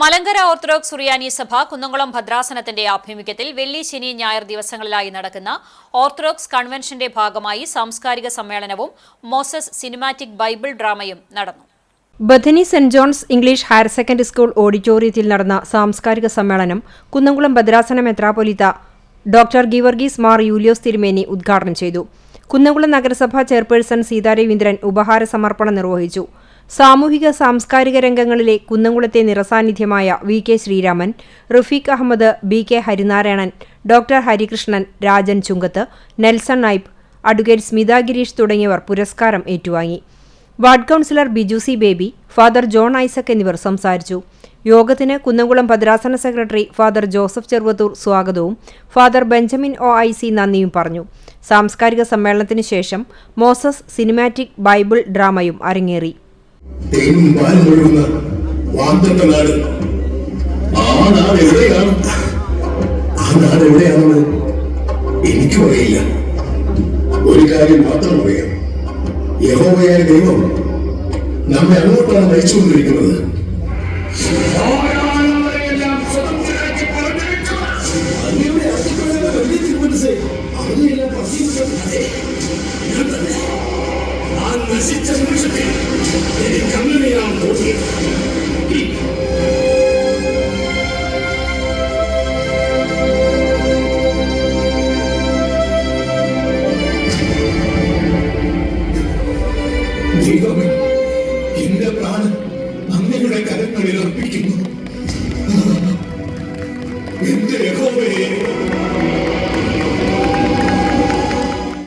Malankara orthodox സുറിയാനി സഭ കുന്നംകുളം ഭദ്രാസനത്തിന്റെ ആഭിമുഖ്യത്തിൽ വെള്ളി ശനി ഞായർ ദിവസങ്ങളിലായി നടക്കുന്ന ഓർത്തഡോക്സ് കൺവെൻഷന്റെ ഭാഗമായി സാംസ്കാരിക സമ്മേളനവും മോസസ് സിനിമാറ്റിക് ബൈബിൾ ഡ്രാമയും നടന്നു. Bethany Saint John's English higher secondary school ഓഡിറ്റോറിയത്തിൽ നടന്ന സാംസ്കാരിക സമ്മേളനം കുന്നംകുളം ഭദ്രാസന മെത്രാപൊലിത്ത ഡോക്ടർ ഗിവർഗീസ് മാർ യൂലിയോസ് തിരുമേനി ഉദ്ഘാടനം ചെയ്തു. കുന്നംകുളം നഗരസഭാ ചെയർപേഴ്സൺ സീതാരവീന്ദ്രൻ ഉപഹാര സമർപ്പണം നിർവഹിച്ചു. സാമൂഹിക സാംസ്കാരിക രംഗങ്ങളിലെ കുന്നംകുളത്തെ നിറസാന്നിധ്യമായ V K Sreeraman Rafeeq Ahmed B K Harinarayanan doctor Harikrishnan Rajan Chunkath Nelson Naib advocate Smitha Girish തുടങ്ങിയവർ പുരസ്കാരം ഏറ്റുവാങ്ങി. Ward councillor Biju C Baby father John Isaac എന്നിവർ സംസാരിച്ചു. യോഗത്തിന് കുന്നംകുളം ഭദ്രാസന സെക്രട്ടറി ഫാദർ ജോസഫ് ചെറുവത്തൂർ സ്വാഗതവും father Benjamin O I C നന്ദിയും പറഞ്ഞു. സാംസ്കാരിക സമ്മേളനത്തിന് ശേഷം മോസസ് സിനിമാറ്റിക് ബൈബിൾ ഡ്രാമയും അരങ്ങേറി. തേനും പാലും ഒഴുകുന്ന വാന്തട്ട നാട്. ആ നാട് എവിടെയാണ്? ആ നാട് എവിടെയാണെന്ന് എനിക്കും അറിയില്ല. ഒരു കാര്യം മാത്രം അറിയാം. യഹോവയായ ദൈവം നമ്മെ അങ്ങോട്ടാണ് നയിച്ചുകൊണ്ടിരിക്കുന്നത്? അങ്ങയുടെ നശിച്ച നിമിഷത്തിൽ എനിക്ക് അങ്ങനെയാണ് തോന്നിയത് ദൈവമേ എന്റെ പ്രാണൻ അങ്ങയുടെ കരങ്ങളിൽ അർപ്പിക്കുന്നു.